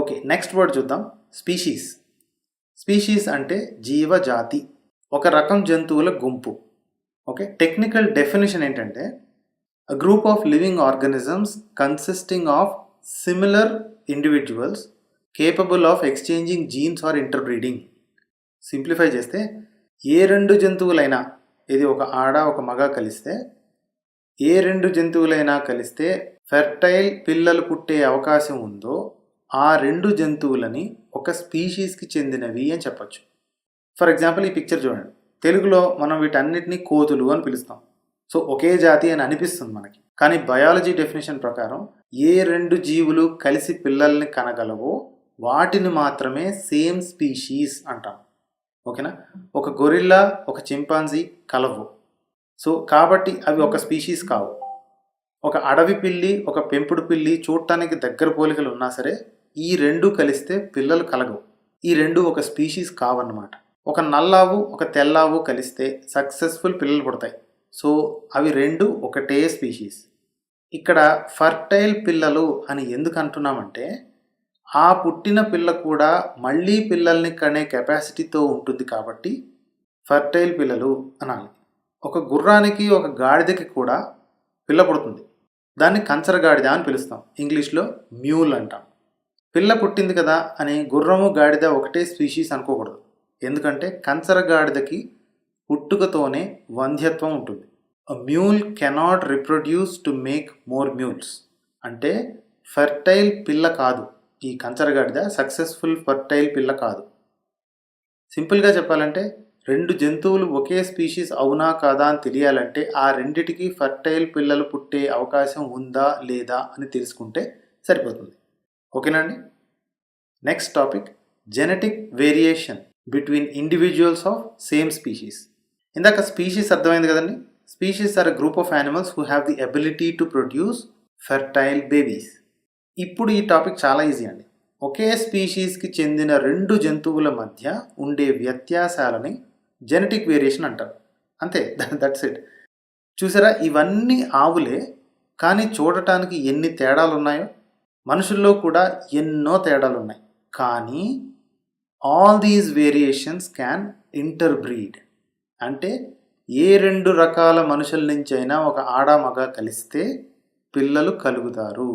Okay next word చూద్దాం. Species species అంటే జీవజాతి. ఒక రకం జంతువుల గుంపు. ఓకే టెక్నికల్ డెఫినేషన్ ఏంటంటే a group of living organisms consisting of similar individuals capable of exchanging genes or interbreeding simplify చేస్తే ఏ రెండు జంతువులైనా ఇది ఒక ఆడ ఒక మగ కలిస్తే ఏ రెండు జంతువులైనా కలిస్తే ఫెర్టైల్ పిల్లలు పుట్టే అవకాశం ఉందో ఆ రెండు జంతువులని ఒక స్పీషీస్కి చెందినవి అని చెప్పొచ్చు. ఫర్ ఎగ్జాంపుల్ ఈ పిక్చర్ చూడండి. తెలుగులో మనం వీటన్నిటిని కోతులు అని పిలుస్తాం. సో ఒకే జాతి అని అనిపిస్తుంది మనకి. కానీ బయాలజీ డెఫినేషన్ ప్రకారం ఏ రెండు జీవులు కలిసి పిల్లల్ని కనగలవో వాటిని మాత్రమే సేమ్ స్పీషీస్ అంటాం. ఓకేనా? ఒక గొరిల్లా ఒక చింపాంజీ కలవు. సో కాబట్టి అవి ఒక స్పీషీస్ కావు. ఒక అడవి పిల్లి ఒక పెంపుడు పిల్లి చూడటానికి దగ్గర పోలికలు ఉన్నా సరే ఈ రెండు కలిస్తే పిల్లలు కలగవు. ఈ రెండు ఒక స్పీషీస్ కావన్నమాట. ఒక నల్లావు ఒక తెల్లావు కలిస్తే సక్సెస్ఫుల్ పిల్లలు పుడతాయి. సో అవి రెండు ఒకటే స్పీషీస్. ఇక్కడ ఫర్టైల్ పిల్లలు అని ఎందుకు అంటున్నామంటే ఆ పుట్టిన పిల్ల కూడా మళ్ళీ పిల్లల్ని కనే కెపాసిటీతో ఉంటుంది కాబట్టి ఫర్టైల్ పిల్లలు అనాలి. ఒక గుర్రానికి ఒక గాడిదకి కూడా పిల్ల పుడుతుంది. దాన్ని కంచర గాడిద అని పిలుస్తాం. ఇంగ్లీష్లో మ్యూల్ అంటాం. పిల్ల పుట్టింది కదా అని గుర్రము గాడిద ఒకటే స్పీషీస్ అనుకోకూడదు. ఎందుకంటే కంచర గాడిదకి పుట్టుకతోనే వంధ్యత్వం ఉంటుంది. Mule cannot reproduce to make more mules అంటే ఫెర్టైల్ పిల్ల కాదు. ఈ కంచరగాడిద సక్సెస్ఫుల్ ఫెర్టైల్ పిల్ల కాదు. సింపుల్గా చెప్పాలంటే రెండు జంతువులు ఒకే స్పీషీస్ అవునా కాదా అని తెలియాలంటే ఆ రెండిటికి ఫర్టైల్ పిల్లలు పుట్టే అవకాశం ఉందా లేదా అని తెలుసుకుంటే సరిపోతుంది. ఓకేనా అండి next topic genetic variation between individuals of same species ఇందాక స్పీషీస్ అర్థమైంది కదండి? Species are a group of animals who have the ability to produce fertile babies ఇప్పుడు ఈ టాపిక్ చాలా ఈజీ అండి. ఒకే స్పీషీస్కి చెందిన రెండు జంతువుల మధ్య ఉండే వ్యత్యాసాలని జెనెటిక్ వేరియేషన్ అంటారు. అంతే దట్స్ ఇట్ చూసారా? ఇవన్నీ ఆవులే కానీ చూడటానికి ఎన్ని తేడాలు ఉన్నాయో మనుషుల్లో కూడా ఎన్నో తేడాలు ఉన్నాయి కానీ all these variations can interbreed అంటే ఏ రెండు రకాల మనుషుల నుంచి అయినా ఒక ఆడ మగ కలిస్తే పిల్లలు కలుగుతారు.